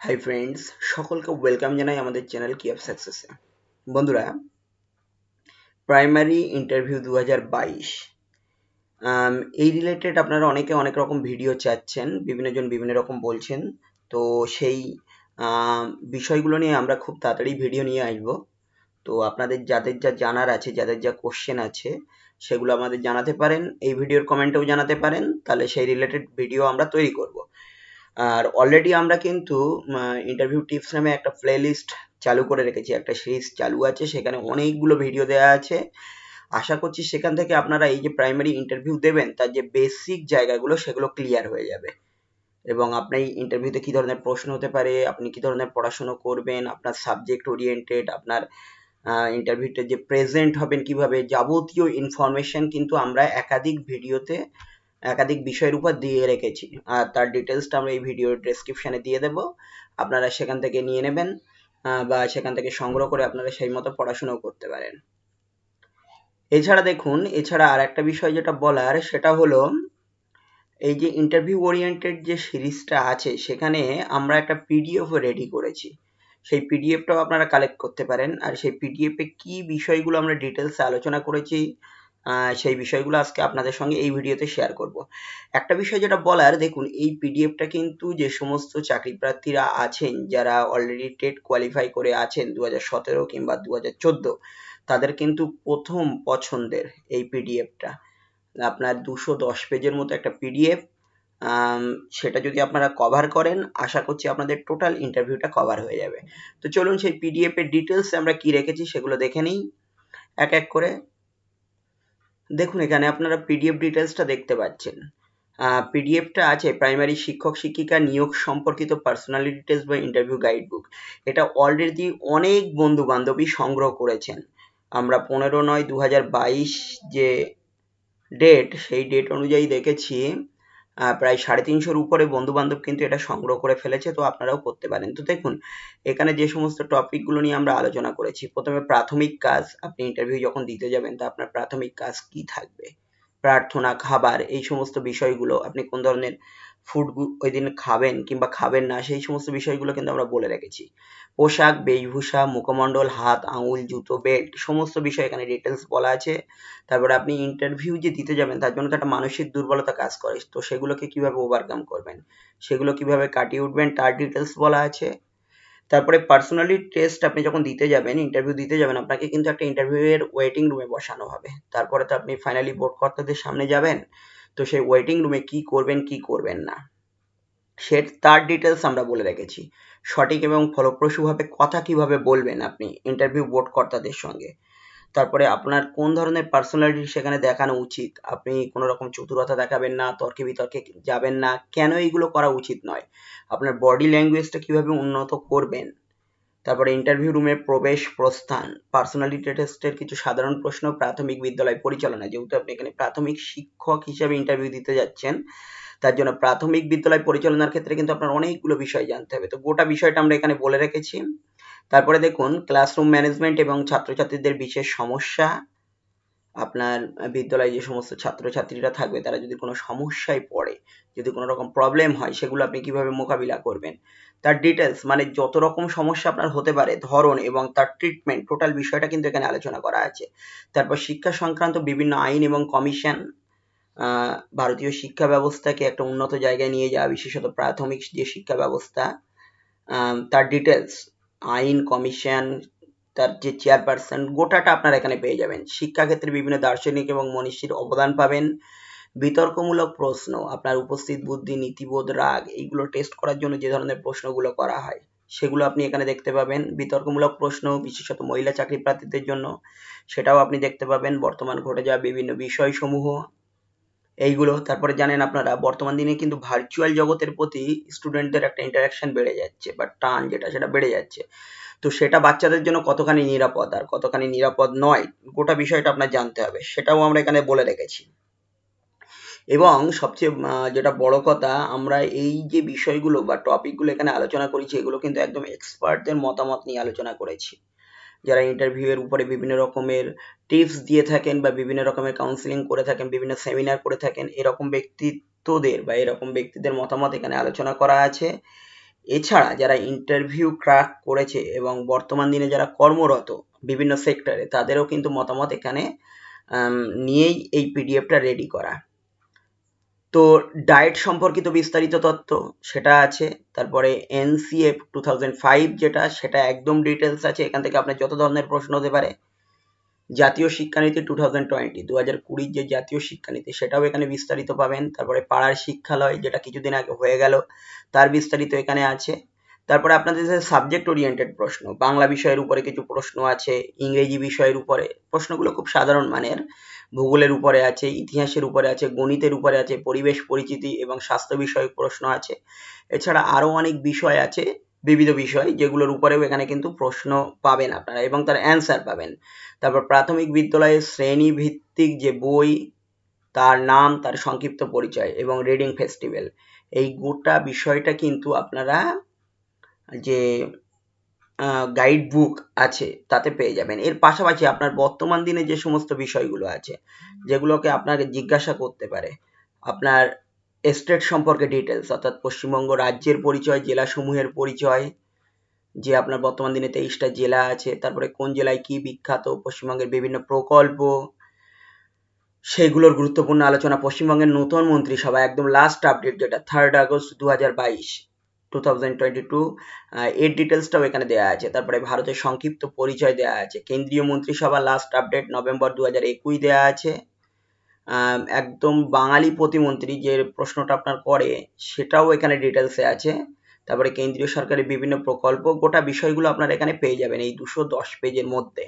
Hi friends সকলকে welcome জানাই আমাদের চ্যানেল কি অফ সাকসেসে বন্ধুরা প্রাইমারি ইন্টারভিউ দু হাজার বাইশ এই রিলেটেড আপনারা অনেকে অনেক রকম ভিডিও চাচ্ছেন, বিভিন্ন জন বিভিন্ন রকম বলছেন। তো সেই বিষয়গুলো নিয়ে আমরা খুব তাড়াতাড়ি ভিডিও নিয়ে আসব। তো আপনাদের যাদের যা জানার আছে, যাদের যা কোশ্চেন আছে, সেগুলো আমাদের জানাতে পারেন, এই ভিডিওর কমেন্টেও জানাতে পারেন। তাহলে সেই রিলেটেড ভিডিও আমরা তৈরি করব। আর অলরেডি আমরা কিন্তু ইন্টারভিউ টিপস নামে একটা প্লে লিস্ট চালু করে রেখেছি, একটা সিরিজ চালু আছে, সেখানে অনেকগুলো ভিডিও দেওয়া আছে। আশা করছি সেখান থেকে আপনারা এই যে প্রাইমারি ইন্টারভিউ দেবেন, তার যে বেসিক জায়গাগুলো, সেগুলো ক্লিয়ার হয়ে যাবে। এবং আপনি ইন্টারভিউতে কী ধরনের প্রশ্ন হতে পারে, আপনি কী ধরনের পড়াশুনো করবেন, আপনার সাবজেক্ট ওরিয়েন্টেড আপনার ইন্টারভিউতে যে প্রেজেন্ট হবেন কীভাবে, যাবতীয় ইনফরমেশন কিন্তু আমরা একাধিক ভিডিওতে একাধিক বিষয়ের উপর দিয়ে রেখেছি। আর তার ডিটেলসটা আমরা এই ভিডিওর ডেসক্রিপশানে দিয়ে দেব। আপনারা সেখান থেকে নিয়ে নেবেন বা সেখান থেকে সংগ্রহ করে আপনারা সেই মতো পড়াশুনোও করতে পারেন। এছাড়া দেখুন, এছাড়া আর একটা বিষয় যেটা বলার, সেটা হলো এই যে ইন্টারভিউ ওরিয়েন্টেড যে সিরিজটা আছে, সেখানে আমরা একটা পিডিএফ রেডি করেছি। সেই পিডিএফটাও আপনারা কালেক্ট করতে পারেন। আর সেই পিডিএফে কি বিষয়গুলো আমরা ডিটেলসে আলোচনা করেছি সেই বিষয়গুলো আজকে আপনাদের সঙ্গে এই ভিডিওতে শেয়ার করব। একটা বিষয় যেটা বলার, দেখুন, এই পিডিএফটা কিন্তু যে সমস্ত চাকরি প্রার্থীরা আছেন, যারা অলরেডি টেট কোয়ালিফাই করে আছেন দু সতেরো কিংবা দু হাজার চোদ্দ, তাদের কিন্তু প্রথম পছন্দের এই পিডিএফটা আপনার দুশো দশ পেজের মতো একটা পিডিএফ সেটা যদি আপনারা কভার করেন, আশা করছি আপনাদের টোটাল ইন্টারভিউটা কভার হয়ে যাবে। তো চলুন সেই পিডিএফ এর ডিটেলস আমরা কি রেখেছি সেগুলো দেখে নিই। এক এক করে দেখুন, এখানে আপনারা পিডিএফ ডিটেলসটা দেখতে পাচ্ছেন। পিডিএফটা আছে প্রাইমারি শিক্ষক, শিক্ষিকা নিয়োগ সম্পর্কিত পার্সোনালি ডিটেলস বা ইন্টারভিউ গাইড বুক এটা অলরেডি অনেক বন্ধু বান্ধবী সংগ্রহ করেছেন। আমরা পনেরো নয় দু যে ডেট সেই ডেট অনুযায়ী দেখেছি। প্রায় সাড়ে তিনশোর উপরে বন্ধু বান্ধব কিন্তু এটা সংগ্রহ করে ফেলেছে, তো আপনারাও করতে পারেন। তো দেখুন, এখানে যে সমস্ত টপিকগুলো নিয়ে আমরা আলোচনা করেছি, প্রথমে প্রাথমিক কাজ, আপনি ইন্টারভিউ যখন দিতে যাবেন, তো আপনার প্রাথমিক কাজ কি থাকবে? প্রার্থনা, খাবার, এই সমস্ত বিষয়গুলো আপনি কোন ধরনের ফুড ওই দিন খাবেন কিংবা খাবেন না, সেই সমস্ত বিষয়গুলো কিন্তু আমরা বলে রেখেছি। পোশাক, বেশভূষা, মুখমণ্ডল, হাত, আঙুল, জুতো বেল্ট সমস্ত বিষয় এখানে ডিটেলস বলা আছে। তারপরে আপনি ইন্টারভিউ যে দিতে যাবেন, তার জন্য তো একটা মানসিক দুর্বলতা কাজ করে। তো সেগুলোকে কীভাবে ওভারকাম করবেন? সেগুলো কীভাবে কাটিয়ে উঠবেন, তার ডিটেলস বলা আছে। তারপরে পার্সোনালি টেস্ট আপনি যখন দিতে যাবেন ইন্টারভিউ দিতে যাবেন, আপনাকে কিন্তু একটা ইন্টারভিউ এর ওয়েটিং রুমে বসানো হবে। তারপরে তো আপনি ফাইনালি বোর্ড কর্তাদের সামনে যাবেন। তো সেই ওয়েটিং রুমে কি করবেন কি করবেন না। সে তার ডিটেলস আমরা বলে রেখেছি। সঠিক এবং ফলপ্রসূভাবে কথা কীভাবে বলবেন আপনি ইন্টারভিউ বোর্ড কর্তাদের সঙ্গে? তারপরে আপনার কোন ধরনের পার্সোনালিটি সেখানে দেখানো উচিত? আপনি কোনো রকম চতুরতা দেখাবেন না, তর্কে বিতর্কে যাবেন না। কেন এইগুলো করা উচিত নয়? আপনার বডি ল্যাঙ্গুয়েজটা কীভাবে উন্নত করবেন? তারপরে ইন্টারভিউ রুমের প্রবেশ প্রস্থান। পার্সোনালিটি টেস্টের কিছু সাধারণ প্রশ্ন প্রাথমিক বিদ্যালয় পরিচালনা। যেহেতু আপনি এখানে প্রাথমিক শিক্ষক হিসেবে ইন্টারভিউ দিতে যাচ্ছেন, তার জন্য প্রাথমিক বিদ্যালয় পরিচালনার ক্ষেত্রে কিন্তু আপনার অনেকগুলো বিষয় জানতে হবে। তো গোটা বিষয়টা আমরা এখানে বলে রেখেছি। তারপরে দেখুন ক্লাসরুম ম্যানেজমেন্ট এবং ছাত্রছাত্রীদের বিশেষ সমস্যা। আপনার বিদ্যালয়ে যে সমস্ত ছাত্রছাত্রীরা থাকবে, তারা যদি কোনো সমস্যায় পড়ে, যদি কোনো রকম প্রবলেম হয়, সেগুলো আপনি কীভাবে মোকাবিলা করবেন? তার ডিটেলস মানে যত রকম সমস্যা আপনার হতে পারে, ধরন এবং তার ট্রিটমেন্ট টোটাল বিষয়টা কিন্তু এখানে আলোচনা করা আছে। তারপর শিক্ষা সংক্রান্ত বিভিন্ন আইন এবং কমিশন ভারতীয় শিক্ষা ব্যবস্থাকে একটা উন্নত জায়গায় নিয়ে যাওয়া, বিশেষত প্রাথমিক যে শিক্ষা ব্যবস্থা তার ডিটেলস আইন কমিশন তার যে চেয়ারপারসন গোটাটা আপনারা এখানে পেয়ে যাবেন। শিক্ষাক্ষেত্রে বিভিন্ন দার্শনিক এবং মনীষীর অবদান পাবেন। বিতর্কমূলক প্রশ্ন, আপনার উপস্থিত বুদ্ধি, নীতিবোধ, রাগ, এইগুলো টেস্ট করার জন্য যে ধরনের প্রশ্নগুলো করা হয়, সেগুলো আপনি এখানে দেখতে পাবেন। বিতর্কমূলক প্রশ্ন, বিশেষত মহিলা চাকরি প্রার্থীদের জন্য, সেটাও আপনি দেখতে পাবেন। বর্তমান ঘটে যাওয়া বিভিন্ন বিষয়সমূহ, এইগুলো। তারপরে জানেন আপনারা, বর্তমান দিনে কিন্তু ভার্চুয়াল জগতের প্রতি স্টুডেন্টদের একটা ইন্টারাকশন বেড়ে যাচ্ছে, বা টান যেটা, সেটা বেড়ে যাচ্ছে। তো সেটা বাচ্চাদের জন্য কতখানি নিরাপদ, আর কতখানি নিরাপদ নয়, গোটা বিষয়টা আপনার জানতে হবে। সেটাও আমরা এখানে বলে রেখেছি। এবং সবচেয়ে যেটা বড় কথা, আমরা এই যে বিষয়গুলো বা টপিকগুলো এখানে আলোচনা করেছি, এগুলো কিন্তু একদম এক্সপার্টদের মতামত নিয়ে আলোচনা করেছি। যারা ইন্টারভিউ এর উপরে বিভিন্ন রকমের টিপস দিয়ে থাকেন বা বিভিন্ন রকমের কাউন্সিলিং করে থাকেন, বিভিন্ন সেমিনার করে থাকেন, এরকম ব্যক্তিত্বদের বা এরকম ব্যক্তিদের মতামত এখানে আলোচনা করা আছে। এছাড়া যারা ইন্টারভিউ ক্র্যাক করেছে এবং বর্তমান দিনে যারা কর্মরত বিভিন্ন সেক্টরে তাদেরও কিন্তু মতামত এখানে নিয়েই এই পিডিএফটা রেডি করা। তো ডায়েট সম্পর্কিত বিস্তারিত তথ্য সেটা আছে, তারপরে এনসিএফ টু থাউজেন্ড ফাইভ যেটা, সেটা একদম ডিটেলস আছে, এখান থেকে আপনার যত ধরনের প্রশ্ন হতে পারে, জাতীয় শিক্ষানীতি টু থাউজেন্ড টোয়েন্টি, দু হাজার কুড়ির যে জাতীয় শিক্ষানীতি, সেটাও এখানে বিস্তারিত পাবেন, তারপরে পাড়ার শিক্ষালয় যেটা কিছুদিন আগে হয়ে গেল, তার বিস্তারিত এখানে আছে। তারপরে আপনাদের যে সাবজেক্ট ওরিয়েন্টেড প্রশ্ন, বাংলা বিষয়ের উপরে কিছু প্রশ্ন আছে, ইংরেজি বিষয়ের উপরে, প্রশ্নগুলো খুব সাধারণ মানের। ভূগোলের উপরে আছে, ইতিহাসের উপরে আছে, গণিতের উপরে আছে, পরিবেশ, পরিচিতি এবং স্বাস্থ্য বিষয়ক প্রশ্ন আছে। এছাড়া আরও অনেক বিষয় আছে, বিবিধ বিষয়, যেগুলোর উপরেও এখানে কিন্তু প্রশ্ন পাবেন আপনারা এবং তার অ্যান্সার পাবেন। তারপর প্রাথমিক বিদ্যালয়ের শ্রেণীভিত্তিক যে বই, তার নাম, তার সংক্ষিপ্ত পরিচয় এবং রিডিং ফেস্টিভ্যাল এই গোটা বিষয়টা কিন্তু আপনারা যে গাইড বুক আছে, তাতে পেয়ে যাবেন। এর পাশাপাশি আপনার বর্তমান দিনে যে সমস্ত বিষয়গুলো আছে, যেগুলোকে আপনাকে জিজ্ঞাসা করতে পারে, আপনার স্টেট সম্পর্কে ডিটেলস অর্থাৎ পশ্চিমবঙ্গ রাজ্যের পরিচয়, জেলাসমূহের পরিচয়, যে আপনার বর্তমান দিনে তেইশটা জেলা আছে, তারপরে কোন জেলায় কি বিখ্যাত, পশ্চিমবঙ্গের বিভিন্ন প্রকল্প সেগুলোর গুরুত্বপূর্ণ আলোচনা, পশ্চিমবঙ্গের নতুন মন্ত্রিসভা, একদম লাস্ট আপডেট যেটা থার্ড আগস্ট দু হাজার বাইশ। টু থাউজেন্ড টোয়েন্টি টু এর ডিটেলসটাও এখানে দেওয়া আছে। তারপরে ভারতের সংক্ষিপ্ত পরিচয় দেওয়া আছে। কেন্দ্রীয় মন্ত্রিসভা লাস্ট আপডেট নভেম্বর দু হাজার একুশ দেওয়া আছে। একদম বাঙালি প্রতিমন্ত্রী যে প্রশ্নটা আপনার করে, সেটাও এখানে ডিটেলসে আছে। তারপরে কেন্দ্রীয় সরকারের বিভিন্ন প্রকল্প, গোটা বিষয়গুলো আপনারা এখানে পেয়ে যাবেন এই দুশো দশ পেজের মধ্যে।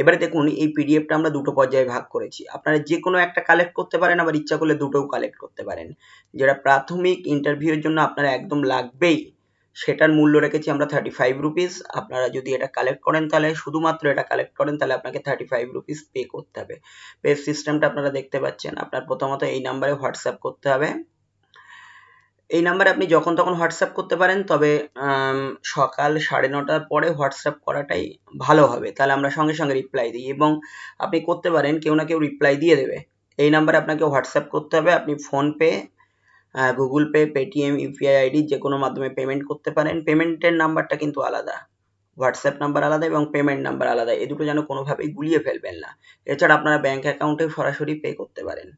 এবারে দেখুন, এই পিডিএফটা আমরা দুটো পর্যায়ে ভাগ করেছি। আপনারা যে কোনো একটা কালেক্ট করতে পারেন, আবার ইচ্ছা করলে দুটোও কালেক্ট করতে পারেন। যেটা প্রাথমিক ইন্টারভিউর জন্য আপনারা একদম লাগবেই, সেটার মূল্য রেখেছি আমরা থার্টি ফাইভ রুপিস আপনারা যদি এটা কালেক্ট করেন তাহলে, শুধুমাত্র এটা কালেক্ট করেন তাহলে আপনাকে থার্টি ফাইভ রুপিস পে করতে হবে। পে সিস্টেমটা আপনারা দেখতে পাচ্ছেন। আপনার প্রথমত এই নাম্বারে হোয়াটসঅ্যাপ করতে হবে। এই নাম্বারে আপনি যখন তখন হোয়াটসঅ্যাপ করতে পারেন, তবে সকাল সাড়ে নটার পরে হোয়াটসঅ্যাপ করাটাই ভালো হবে। তাহলে আমরা সঙ্গে সঙ্গে রিপ্লাই দিই এবং আপনি করতে পারেন, কেউ না কেউ রিপ্লাই দিয়ে দেবে। এই নাম্বারে আপনাকে হোয়াটসঅ্যাপ করতে হবে। আপনি PhonePe Google Pay Paytm UPI ID যে কোনো মাধ্যমে পেমেন্ট করতে পারেন। পেমেন্টের নাম্বারটা কিন্তু আলাদা। হোয়াটসঅ্যাপ নাম্বার আলাদা এবং পেমেন্ট নাম্বার আলাদা। এ দুটো যেন কোনোভাবেই গুলিয়ে ফেলবেন না। এছাড়া আপনারা ব্যাঙ্ক অ্যাকাউন্টে সরাসরি পে করতে পারেন।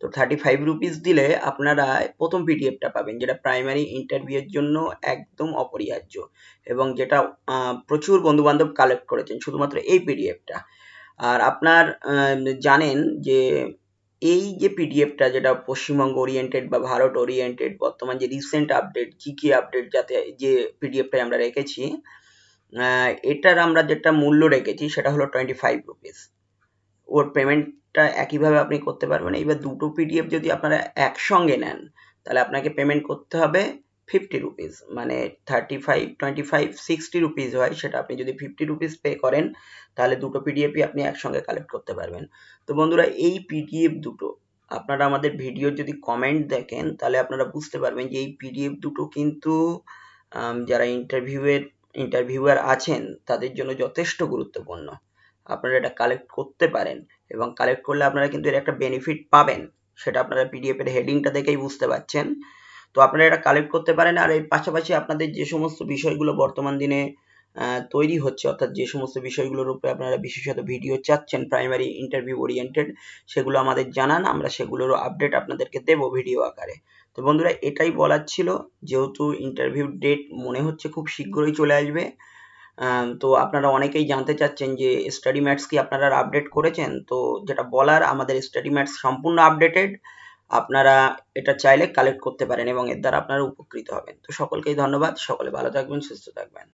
তো থার্টি ফাইভ রুপিস দিলে আপনারা প্রথম পিডিএফটা পাবেন, যেটা প্রাইমারি ইন্টারভিউয়ের জন্য একদম অপরিহার্য এবং যেটা প্রচুর বন্ধুবান্ধব কালেক্ট করেছেন, শুধুমাত্র এই পিডিএফটা আর আপনার জানেন যে এই যে পিডিএফটা যেটা পশ্চিমবঙ্গ ওরিয়েন্টেড বা ভারত ওরিয়েন্টেড বর্তমান যে রিসেন্ট আপডেট কি আপডেট যাতে যে পিডিএফটা আমরা রেখেছি এটার আমরা যেটা মূল্য রেখেছি সেটা হলো টোয়েন্টি ফাইভ রুপিস ওর পেমেন্টটা একইভাবে আপনি করতে পারবেন। এইবার দুটো পিডিএফ যদি আপনারা একসঙ্গে নেন, তাহলে আপনাকে পেমেন্ট করতে হবে ফিফটি রুপিস মানে thirty five twenty five sixty rupees হয় সেটা। আপনি যদি ফিফটি রুপিস পে করেন, তাহলে দুটো পিডিএফই আপনি একসঙ্গে কালেক্ট করতে পারবেন। তো বন্ধুরা, এই পিডিএফ দুটো, আপনারা আমাদের ভিডিওর যদি কমেন্ট দেখেন, তাহলে আপনারা বুঝতে পারবেন যে এই পিডিএফ দুটো কিন্তু যারা ইন্টারভিউয়ের ইন্টারভিউয়ার আছেন, তাদের জন্য যথেষ্ট গুরুত্বপূর্ণ। আপনারা এটা কালেক্ট করতে পারেন এবং কালেক্ট করলে আপনারা কিন্তু এর একটা বেনিফিট পাবেন। সেটা আপনারা পিডিএফ এর হেডিংটা দেখেই বুঝতে পারছেন। তো আপনারা এটা কালেক্ট করতে পারেন আর এর পাশাপাশি আপনাদের যে সমস্ত বিষয়গুলো বর্তমান দিনে তৈরি হচ্ছে, অর্থাৎ যে সমস্ত বিষয়গুলোর উপরে আপনারা বিশেষত ভিডিও চাচ্ছেন প্রাইমারি ইন্টারভিউ ওরিয়েন্টেড সেগুলো আমাদের জানান, আমরা সেগুলোরও আপডেট আপনাদেরকে দেবো ভিডিও আকারে। তো বন্ধুরা, এটাই বলার ছিল। যেহেতু ইন্টারভিউ ডেট মনে হচ্ছে খুব শীঘ্রই চলে আসবে তো আপনারা অনেকেই জানতে চাচ্ছেন যে স্টাডি ম্যাটস কি আপনারা আপডেট করেছেন? তো যেটা বলার, আমাদের স্টাডি ম্যাটস সম্পূর্ণ আপডেটেড আপনারা এটা চাইলে কালেক্ট করতে পারেন এবং এর দ্বারা আপনারা উপকৃত হবেন। তো সকলকেই ধন্যবাদ, সকলে ভালো থাকবেন, সুস্থ থাকবেন।